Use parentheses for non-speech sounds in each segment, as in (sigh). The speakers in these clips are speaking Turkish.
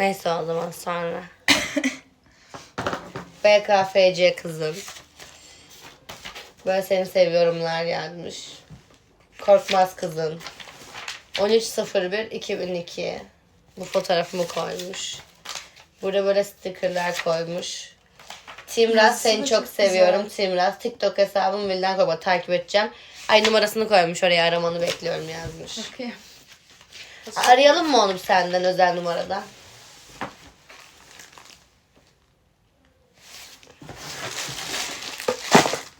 Neyse o zaman sonra. (laughs) BKFC kızım. Böyle seni seviyorumlar yazmış. Korkmaz kızın. 13.01.2002 Bu fotoğrafımı koymuş. Burada böyle stickerlar koymuş. Timraz seni çok, seviyorum. Timraz TikTok hesabım Vildan Korkma takip edeceğim. Ay numarasını koymuş oraya aramanı bekliyorum yazmış. Okey. Arayalım mı onu senden özel numarada?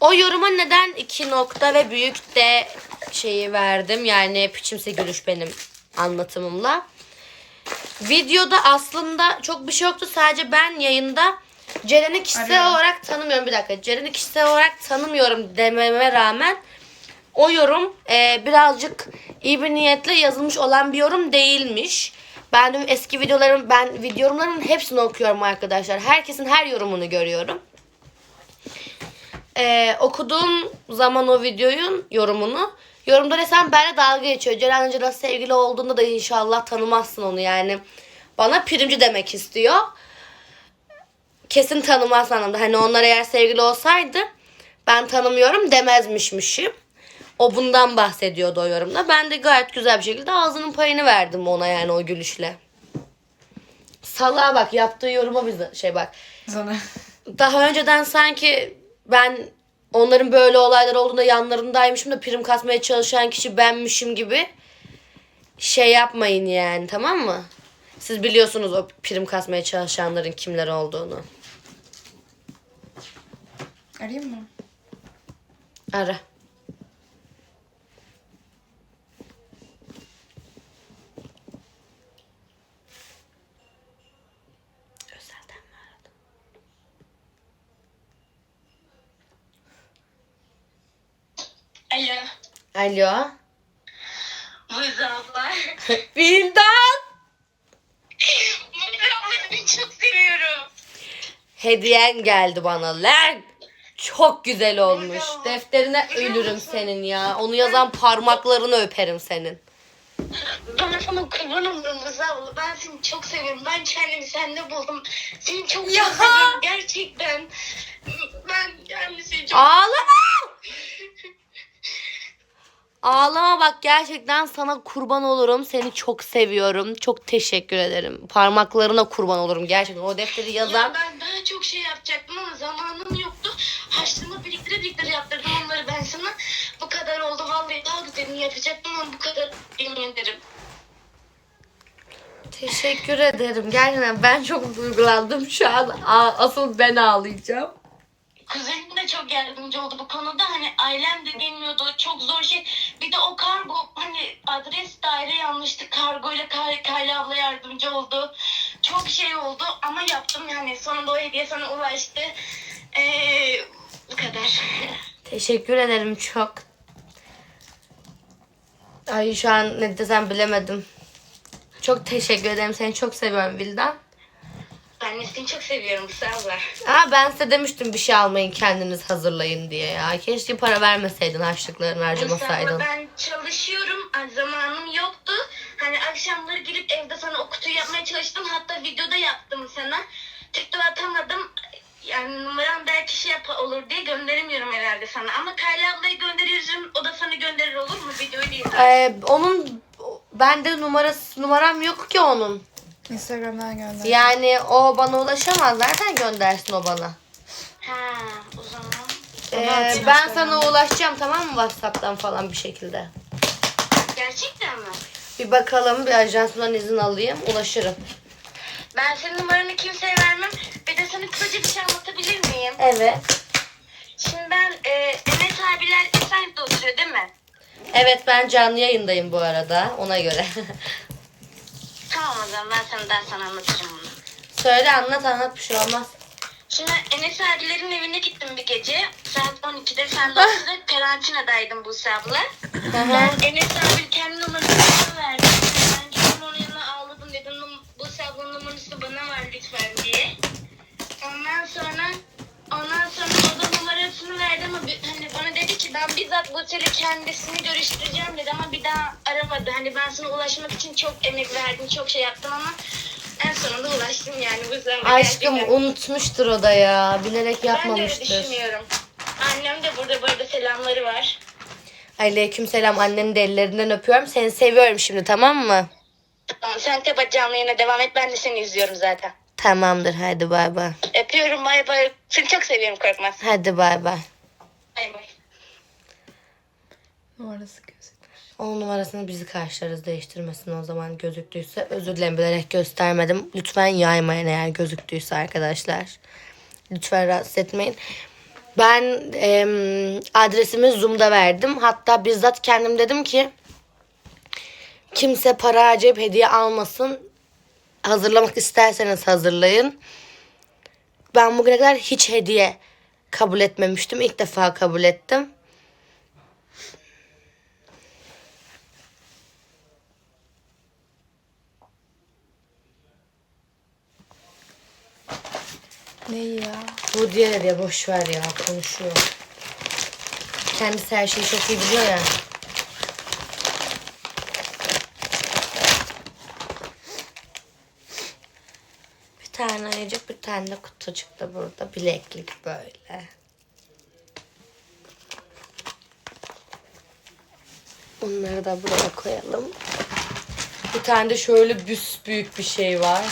O yoruma neden iki nokta ve büyük de şeyi verdim. Yani piçimse gülüş benim anlatımımla. Videoda aslında çok bir şey yoktu. Sadece ben yayında Ceren'i kişisel Arıyorum. olarak tanımıyorum. Bir dakika. Ceren'i kişisel olarak tanımıyorum dememe rağmen o yorum e, birazcık iyi bir niyetle yazılmış olan bir yorum değilmiş. Ben eski videolarım, ben videolarımın hepsini okuyorum arkadaşlar. Herkesin her yorumunu görüyorum. E, okuduğum zaman o videonun yorumunu yorumda resmen benimle dalga geçiyor. Ceren Hoca'yla sevgili olduğunda da inşallah tanımazsın onu yani. Bana primci demek istiyor. Kesin tanımaz anlamda. Hani onlar eğer sevgili olsaydı ben tanımıyorum demezmişmişim. O bundan bahsediyordu o yorumda. Ben de gayet güzel bir şekilde ağzının payını verdim ona yani o gülüşle. Salağa bak yaptığı yoruma bir şey bak. Sana. Daha önceden sanki ben onların böyle olaylar olduğunda yanlarındaymışım da prim kasmaya çalışan kişi benmişim gibi şey yapmayın yani tamam mı? Siz biliyorsunuz o prim kasmaya çalışanların kimler olduğunu. Arayayım mı? Ara. Alo. Alo. Buyur abla. (laughs) Bildan. Buyur abla seni çok seviyorum. Hediyen geldi bana lan. Çok güzel olmuş. Bravo. Defterine ölürüm senin ya. Onu yazan parmaklarını öperim senin. Ben sana kurban olurum abla. Ben seni çok seviyorum. Ben kendimi sende buldum. Seni çok Ya. çok seviyorum. Gerçekten. Ben yani seni çok... Ağlama. Ağlama bak gerçekten sana kurban olurum. Seni çok seviyorum. Çok teşekkür ederim. Parmaklarına kurban olurum gerçekten. O defteri Ya yazan ben daha çok şey yapacaktım ama zamanım yoktu. Harçlığımı biriktire biriktire yaptırdım onları ben sana. Bu kadar oldu vallahi daha güzelini yapacaktım ama bu kadar yemin ederim. Teşekkür ederim. Gerçekten ben çok duygulandım şu an. Asıl ben ağlayacağım. Kuzenim de çok yardımcı oldu bu konuda. Hani ailem de bilmiyordu. Çok zor şey. Bir de o kargo hani adres daire yanlıştı. Kargo ile Kay- Kayla abla yardımcı oldu. Çok şey oldu ama yaptım yani. Sonunda o hediye sana ulaştı. Ee, bu kadar. Teşekkür ederim çok. Ay şu an ne desem bilemedim. Çok teşekkür ederim. Seni çok seviyorum Vildan. De seni çok seviyorum sağ ol. Aa, ben size demiştim bir şey almayın kendiniz hazırlayın diye ya. Keşke para vermeseydin harçlıklarını harcamasaydın. Ben çalışıyorum. Zamanım yoktu. Hani akşamları girip evde sana o kutuyu yapmaya çalıştım. Hatta videoda yaptım sana. TikTok atamadım. Yani numaram belki şey yap olur diye gönderemiyorum herhalde sana. Ama Kayla ablayı gönderirim. O da sana gönderir olur mu? Videoyu izler. Ee, onun bende numarası numaram yok ki onun. Instagram'dan gönder. Yani o bana ulaşamaz. Nereden göndersin o bana? Ha, o zaman. Ee, ben sana ulaşacağım tamam mı WhatsApp'tan falan bir şekilde. Gerçekten mi? Bir bakalım bir ajansından izin alayım ulaşırım. Ben senin numaranı kimseye vermem. Bir de sana kısaca bir şey anlatabilir miyim? Evet. Şimdi ben e, Enes abiler Esenyurt'ta oturuyor değil mi? Evet ben canlı yayındayım bu arada ona göre. (laughs) Zaman ben sana daha sonra anlatırım bunu. Söyle anlat anlat bir şey olmaz. Şimdi Enes abilerin evine gittim bir gece. Saat 12'de sen de o sırada karantinadaydın Buse abla. Ben Enes abi kendi numarasını verdim. Ben gittim onun yanına ağladım dedim "Num- Buse ablanın numarası bana ver lütfen diye. Ondan sonra ondan sonra o da numarasını verdi ama hani bana dedi ki ben bizzat Buse'yle kendisini görüştüreceğim dedi ama bir daha aramadı. Hani ben sana ulaşmak için çok emek verdim, çok şey yaptım ama en sonunda ulaştım yani bu zamana. Aşkım gerçekten. unutmuştur o da ya. Bilerek Ben de öyle yapmamıştır. düşünüyorum. Annem de burada bu arada selamları var. Aleyküm selam annenin de ellerinden öpüyorum. Seni seviyorum şimdi tamam mı? Tamam, sen kapat canlı yayına devam et. Ben de seni izliyorum zaten. Tamamdır hadi bay bay. Öpüyorum bay bay. Seni çok seviyorum Korkmaz. Hadi bay bay. Bay bay. Numarası gözükmüş. O numarasını bizi karşılarız değiştirmesin o zaman gözüktüyse. Özür dilerim bilerek göstermedim. Lütfen yaymayın eğer gözüktüyse arkadaşlar. Lütfen rahatsız etmeyin. Ben em, adresimi Zoom'da verdim. Hatta bizzat kendim dedim ki kimse para harcayıp hediye almasın. Hazırlamak isterseniz hazırlayın. Ben bugüne kadar hiç hediye kabul etmemiştim. İlk defa kabul ettim. Ne ya? Bu diğer ya boş ver ya konuşuyor. Kendisi her şeyi çok iyi biliyor ya. Bir tane ayıcık bir tane kutucuk da burada bileklik böyle. Bunları da buraya koyalım. Bir tane de şöyle büyük bir şey var.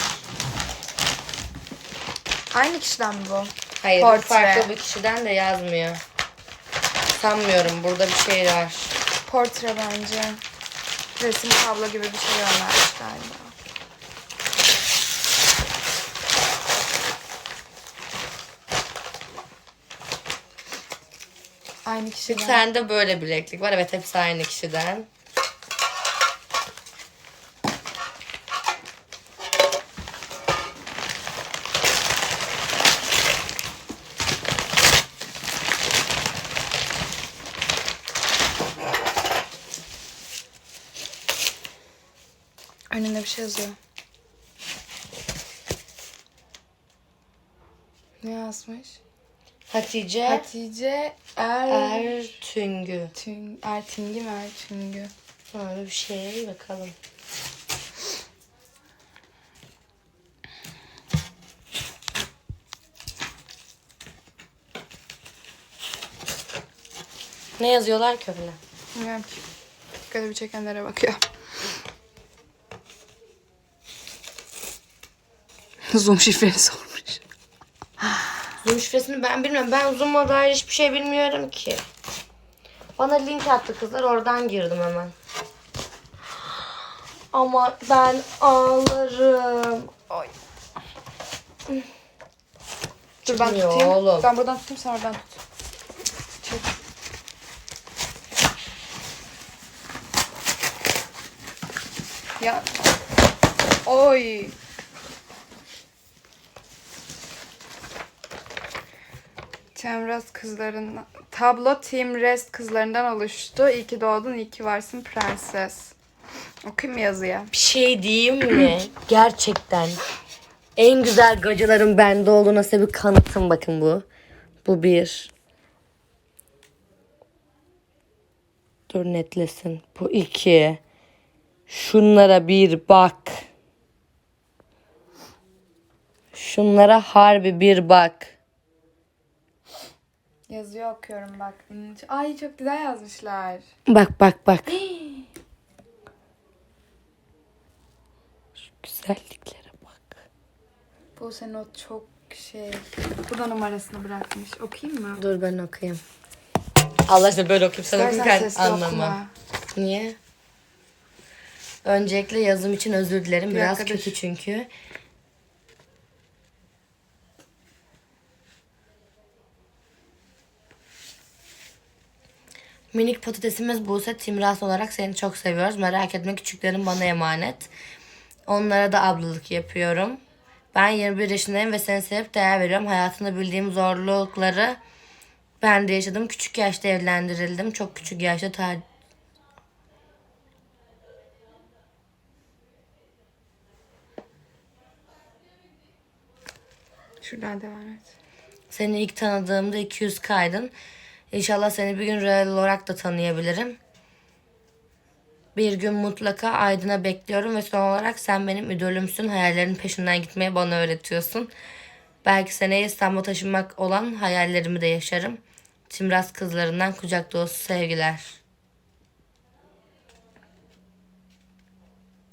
Aynı kişiden mi bu? Hayır Portre. farklı bir kişiden de yazmıyor. Sanmıyorum burada bir şey var. Portre bence. Resim tablo gibi bir şey göndermiş galiba. Aynı Bir kişiden. tane de böyle bileklik var. Evet hepsi aynı kişiden. Önünde bir şey yazıyor. Ne yazmış? Hatice Hatice Er... Ertüngü. Tün... Ertingi mi Ertüngü? Böyle bir şey bakalım. Ne yazıyorlar ki öyle? Bilmiyorum ki. Dikkatimi çekenlere bakıyor. (laughs) Zoom şifreni sormuş. Zoom şifresini ben bilmiyorum. Ben Zoom'a dair hiçbir şey bilmiyorum ki. Bana link attı kızlar. Oradan girdim hemen. Ama ben ağlarım. Oy. Dur ben Çıkmıyor tutayım. oğlum. Ben buradan tutayım sen oradan tut. Çek. Ya. Oy. Temrest kızlarından tablo Team Rest kızlarından oluştu. İyi ki doğdun, iyi ki varsın prenses. Okuyayım mı yazıyı? Bir şey diyeyim mi? Gerçekten. En güzel gacıların bende olduğuna size bir kanıtım bakın bu. Bu bir. Dur netlesin. Bu iki. Şunlara bir bak. Şunlara harbi bir bak. Yazıyor okuyorum bak. Ay çok güzel yazmışlar. Bak bak bak. Şu güzelliklere bak. Bu senin o çok şey. Bu da numarasını bırakmış. Okuyayım mı? Dur ben okuyayım. Allah aşkına böyle. Sen İstersen okurken sesli anlamam. okuma. Niye? Öncelikle yazım için özür dilerim. Bir Biraz dakika dur. kötü çünkü. Minik patatesimiz Buse Timras olarak seni çok seviyoruz. Merak etme küçüklerim bana emanet. Onlara da ablalık yapıyorum. Ben 21 yaşındayım ve seni sevip değer veriyorum. Hayatında bildiğim zorlukları ben de yaşadım. Küçük yaşta evlendirildim. Çok küçük yaşta ter- Şuradan devam et. Seni ilk tanıdığımda 200 kaydın. İnşallah seni bir gün real olarak da tanıyabilirim. Bir gün mutlaka Aydın'a bekliyorum ve son olarak sen benim idolümsün. Hayallerin peşinden gitmeyi bana öğretiyorsun. Belki seneye İstanbul'a taşınmak olan hayallerimi de yaşarım. Timraz kızlarından kucak dolusu sevgiler.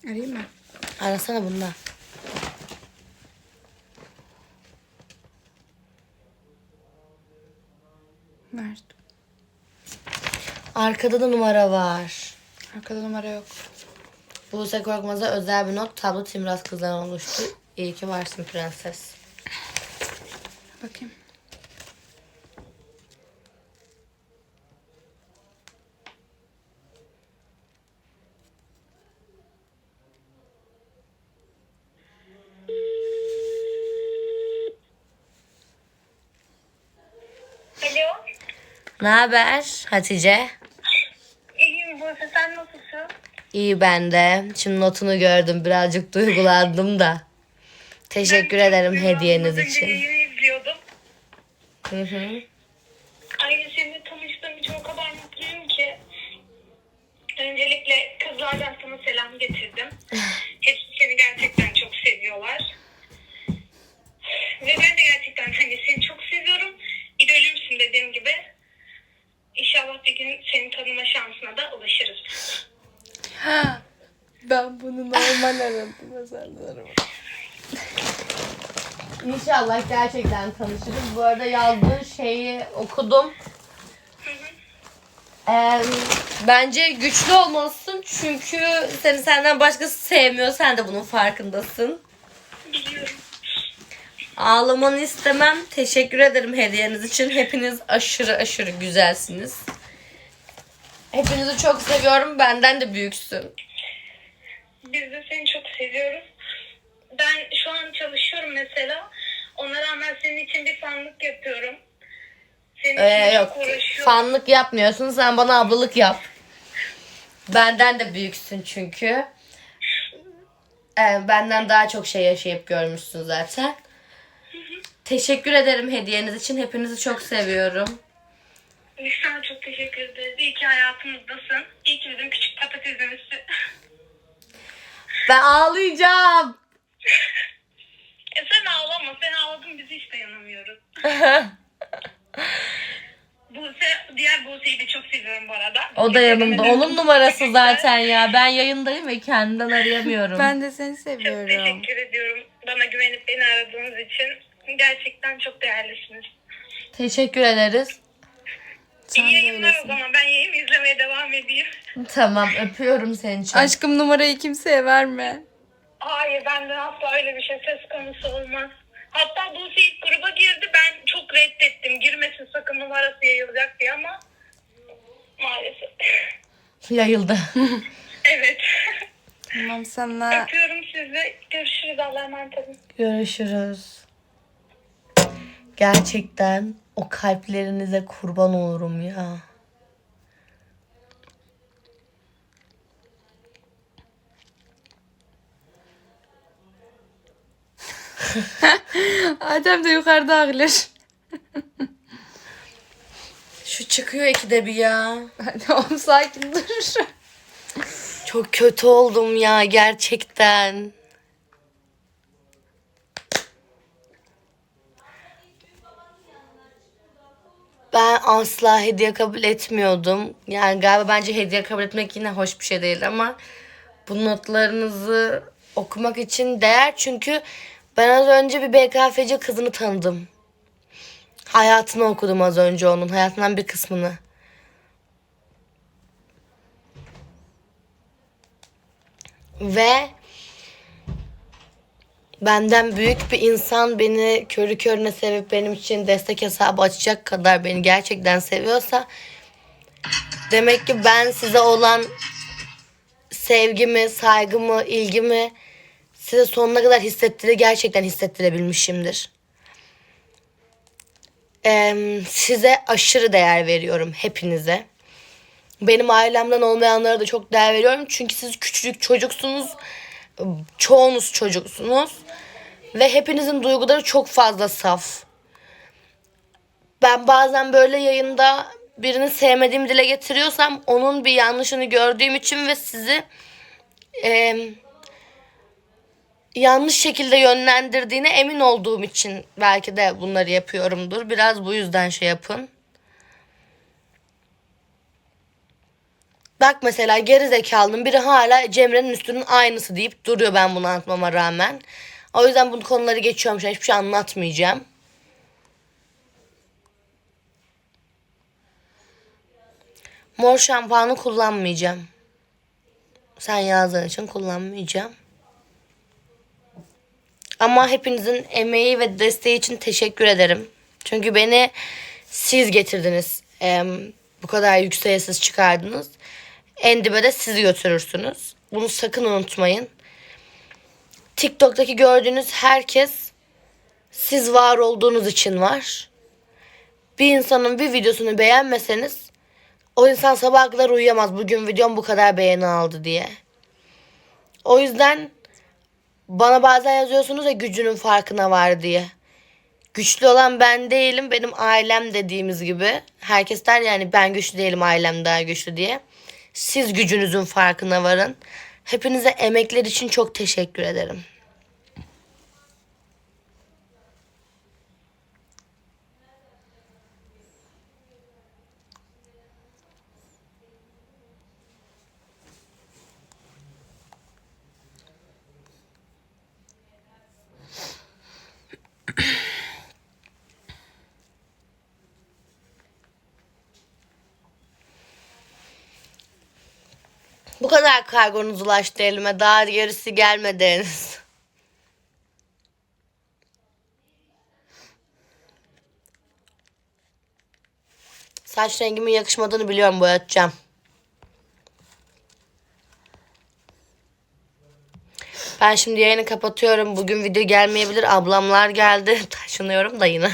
Arayayım mı? Arasana bunda. Ver. Arkada da numara var. Arkada numara yok. Buse Korkmaz'a özel bir not. Tablo Timraz kızlarından oluştu. İyi ki varsın prenses. Bakayım. Alo. Ne haber Hatice? İyiyim Buse sen nasılsın? İyi ben de. Şimdi notunu gördüm. Birazcık duygulandım da. Teşekkür ederim hediyeniz için. yayını izliyordum. Hı hı. Aynı seninle tanıştığım için o kadar mutluyum ki. Öncelikle kızlardan sana selam getirdim. Hepsi seni gerçekten çok seviyorlar. Ve ben de gerçekten hani seni çok seviyorum. İdolümsün dediğim gibi. İnşallah bir gün seni tanıma şansına da ulaşırız. Ben bunu normal aradım. Mesajlarım. İnşallah gerçekten tanışırız. Bu arada yazdığın şeyi okudum. Ee, bence güçlü olmalısın çünkü seni senden başkası sevmiyor. Sen de bunun farkındasın. Biliyorum. Ağlamanı istemem. Teşekkür ederim hediyeniz için. Hepiniz aşırı aşırı güzelsiniz. Hepinizi çok seviyorum. Benden de büyüksün. Biz de seni çok seviyoruz. Ben şu an çalışıyorum mesela. Ona rağmen senin için bir fanlık yapıyorum. Senin Ee, için yok. çok uğraşıyorum. Fanlık yapmıyorsun. Sen bana ablalık yap. Benden de büyüksün çünkü. Ee, benden daha çok şey yaşayıp görmüşsün zaten. Teşekkür ederim hediyeniz için. Hepinizi çok seviyorum. Biz sana çok teşekkür ederiz. İyi ki hayatımızdasın. İyi ki bizim küçük patatesimizsin. Ben ağlayacağım. (laughs) e sen ağlama. Sen ağladın biz hiç dayanamıyoruz. (laughs) Buse, diğer Buse'yi de çok seviyorum bu arada. O da yanımda. Onun numarası zaten ya. Ben yayındayım ve kendimden arayamıyorum. Ben de seni Çok seviyorum. teşekkür ediyorum bana güvenip beni aradığınız için. Gerçekten çok değerlisiniz. Teşekkür ederiz. Sen İyi de yayınlar o öylesin. zaman. Ben yayın izlemeye devam edeyim. Tamam öpüyorum seni çok. Aşkım numarayı kimseye verme. Hayır benden asla öyle bir şey söz konusu olmaz. Hatta Buse ilk gruba girdi. Ben çok reddettim. Girmesin sakın numarası yayılacak diye ama maalesef. Yayıldı. (laughs) evet. Tamam sana Öpüyorum sizi. Görüşürüz. Allah'a emanet olun. Görüşürüz. Gerçekten o kalplerinize kurban olurum ya. (laughs) Adem de yukarıda ağlar. Şu çıkıyor ikide bir ya. Oğlum sakin dur. Çok kötü oldum ya gerçekten. Ben asla hediye kabul etmiyordum. Yani galiba bence hediye kabul etmek yine hoş bir şey değil ama bu notlarınızı okumak için değer çünkü ben az önce bir BKFC kızını tanıdım. Hayatını okudum az önce onun. Hayatından bir kısmını. Ve benden büyük bir insan beni körü körüne sevip benim için destek hesabı açacak kadar beni gerçekten seviyorsa demek ki ben size olan sevgimi, saygımı, ilgimi size sonuna kadar hissettire gerçekten hissettirebilmişimdir. Em, size aşırı değer veriyorum hepinize. Benim ailemden olmayanlara da çok değer veriyorum. Çünkü siz küçücük çocuksunuz. Çoğunuz çocuksunuz. Ve hepinizin duyguları çok fazla saf. Ben bazen böyle yayında birini sevmediğimi dile getiriyorsam onun bir yanlışını gördüğüm için ve sizi e, yanlış şekilde yönlendirdiğine emin olduğum için belki de bunları yapıyorumdur. Biraz bu yüzden şey yapın. Bak mesela geri zekalının biri hala Cemre'nin üstünün aynısı deyip duruyor ben bunu anlatmama rağmen. O yüzden bu konuları geçiyorum. Hiçbir şey anlatmayacağım. Mor şampuanı kullanmayacağım. Sen yazdığın için kullanmayacağım. Ama hepinizin emeği ve desteği için teşekkür ederim. Çünkü beni siz getirdiniz. Em, bu kadar yükseğe siz çıkardınız. En dibe de siz götürürsünüz. Bunu sakın unutmayın. TikTok'taki gördüğünüz herkes siz var olduğunuz için var. Bir insanın bir videosunu beğenmeseniz o insan sabah kadar uyuyamaz. Bugün videom bu kadar beğeni aldı diye. O yüzden bana bazen yazıyorsunuz ya gücünün farkına var diye. Güçlü olan ben değilim, benim ailem dediğimiz gibi. Herkes der yani ben güçlü değilim, ailem daha güçlü diye. Siz gücünüzün farkına varın. Hepinize emekler için çok teşekkür ederim. Bu kadar kargonuz ulaştı elime. Daha gerisi gelmedi henüz. Saç rengimin yakışmadığını biliyorum boyatacağım. Ben şimdi yayını kapatıyorum. Bugün video gelmeyebilir. Ablamlar geldi. (laughs) Taşınıyorum da yine.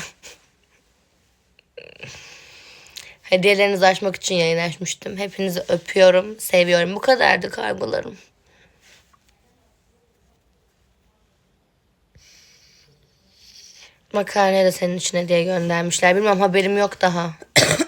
Hediyelerinizi açmak için yayın açmıştım. Hepinizi öpüyorum, seviyorum. Bu kadardı kargolarım. Makarnayı da senin için hediye göndermişler. Bilmem haberim yok daha. (coughs)